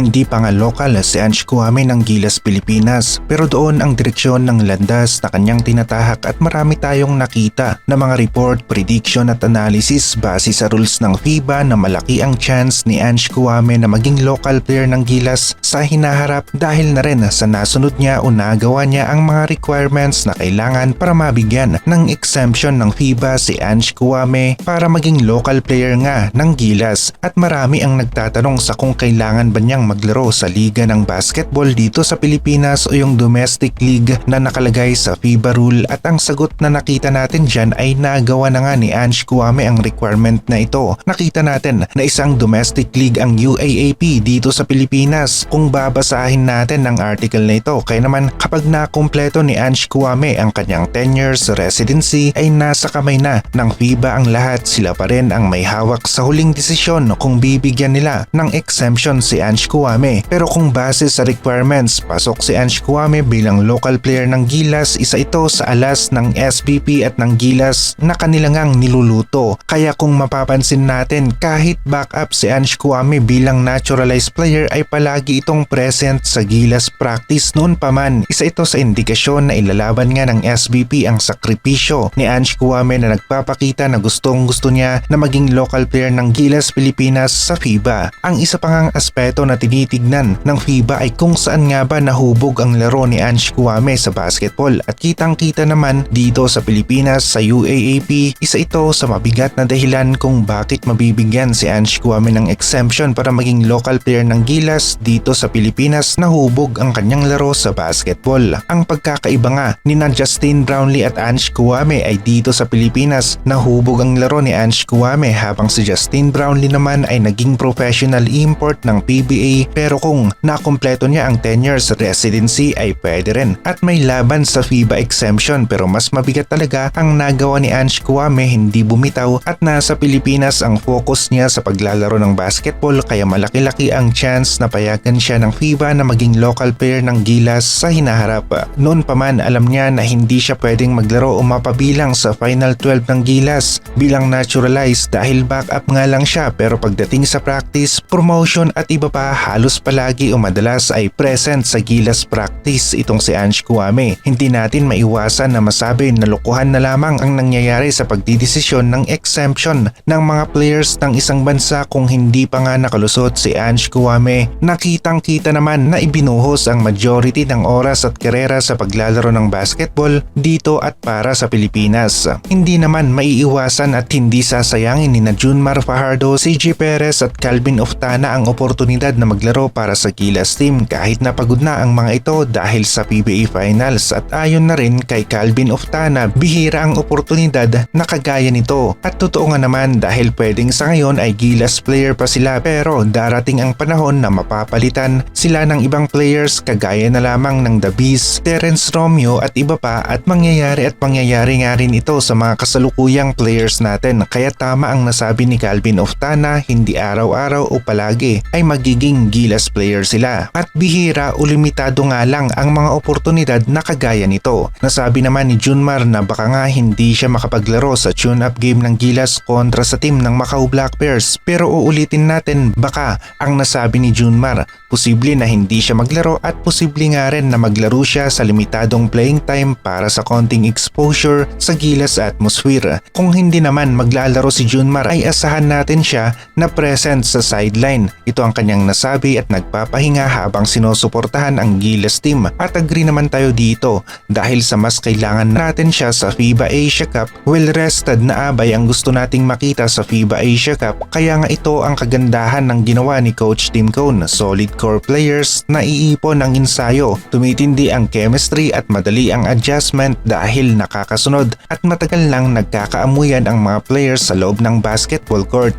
Hindi pa nga lokal si Ange Kuame ng Gilas, Pilipinas pero doon ang direksyon ng landas na kanyang tinatahak at marami tayong nakita na mga report, prediction at analysis base sa rules ng FIBA na malaki ang chance ni Ange Kuame na maging local player ng Gilas sa hinaharap dahil na rin sa nasunod niya o nagawa niya ang mga requirements na kailangan para mabigyan ng exemption ng FIBA si Ange Kuame para maging local player nga ng Gilas. At marami ang nagtatanong sa kung kailangan ba niyang maglaro sa liga ng basketball dito sa Pilipinas o yung domestic league na nakalagay sa FIBA rule. At ang sagot na nakita natin dyan ay nagawa na nga ni Ange Kuame ang requirement na ito. Nakita natin na isang domestic league ang UAAP dito sa Pilipinas. Kung babasahin natin ang article na ito kaya naman kapag nakumpleto ni Ange Kuame ang kanyang 10 years residency ay nasa kamay na ng FIBA ang lahat. Sila pa rin ang may hawak sa huling desisyon kung bibigyan nila ng exemption si Ange Kuame pero kung base sa requirements pasok si Ange Kuame bilang local player ng Gilas. Isa ito sa alas ng SBP at ng Gilas na kanilangang niluluto. Kaya kung mapapansin natin kahit backup si Ange Kuame bilang naturalized player ay palagi itong present sa Gilas practice noon pa man. Isa ito sa indikasyon na ilalaban nga ng SBP ang sakripisyo ni Ange Kuame na nagpapakita na gustong gusto niya na maging local player ng Gilas Pilipinas sa FIBA. Ang isa pang ang aspeto na tinitignan ng FIBA ay kung saan nga ba nahubog ang laro ni Ange Kuame sa basketball at kitang kita naman dito sa Pilipinas sa UAAP isa ito sa mabigat na dahilan kung bakit mabibigyan si Ange Kuame ng exemption para maging local player ng Gilas dito sa Pilipinas nahubog ang kanyang laro sa basketball. Ang pagkakaiba nga ni na Justin Brownlee at Ange Kuame ay dito sa Pilipinas nahubog ang laro ni Ange Kuame habang si Justin Brownlee naman ay naging professional import ng PBA pero kung nakumpleto niya ang 10 years residency ay pwede rin. At may laban sa FIBA exemption pero mas mabigat talaga ang nagawa ni Ange Kuame hindi bumitaw. At nasa Pilipinas ang focus niya sa paglalaro ng basketball kaya malaki-laki ang chance na payagan siya ng FIBA na maging local player ng Gilas sa hinaharap. Noon pa man alam niya na hindi siya pwedeng maglaro o mapabilang sa Final 12 ng Gilas bilang naturalized dahil backup nga lang siya. Pero pagdating sa practice, promotion at iba pa halos palagi o madalas ay present sa Gilas practice itong si Ange Kuame. Hindi natin maiwasan na masabi na lokohan na lamang ang nangyayari sa pagdidesisyon ng exemption ng mga players ng isang bansa kung hindi pa nga nakalusot si Ange Kuame. Nakitang kita naman na ibinuhos ang majority ng oras at karera sa paglalaro ng basketball dito at para sa Pilipinas. Hindi naman maiiwasan at hindi sasayangin ni na Junmar Fajardo, CJ Perez at Calvin Oftana ang oportunidad na maglaro para sa Gilas team kahit napagod na ang mga ito dahil sa PBA Finals at ayon na rin kay Calvin Oftana bihira ang oportunidad na kagaya nito. At totoo nga naman dahil pwedeng sa ngayon ay Gilas player pa sila pero darating ang panahon na mapapalitan sila ng ibang players kagaya na lamang ng The Beast, Terence Romeo at iba pa at mangyayari at pangyayari nga rin ito sa mga kasalukuyang players natin. Kaya tama ang nasabi ni Calvin Oftana hindi araw-araw o palagi ay magiging Gilas player sila at bihira o limitado nga lang ang mga oportunidad na kagaya nito. Nasabi naman ni Junmar na baka nga hindi siya makapaglaro sa tune-up game ng Gilas kontra sa team ng Macau Black Bears pero uulitin natin baka ang nasabi ni Junmar posible na hindi siya maglaro at posible nga rin na maglaro siya sa limitadong playing time para sa konting exposure sa Gilas atmosphere. Kung hindi naman maglalaro si Junmar ay asahan natin siya na present sa sideline. Ito ang kanyang nasabi at nagpapahinga habang sinusuportahan ang Gilas team. At agree naman tayo dito dahil sa mas kailangan natin siya sa FIBA Asia Cup well rested na abay ang gusto nating makita sa FIBA Asia Cup. Kaya nga ito ang kagandahan ng ginawa ni Coach Tim Cone. Solid core players na iipon ng ensayo tumitindi ang chemistry at madali ang adjustment dahil nakakasunod at matagal nang nagkakaamuyan ang mga players sa loob ng basketball court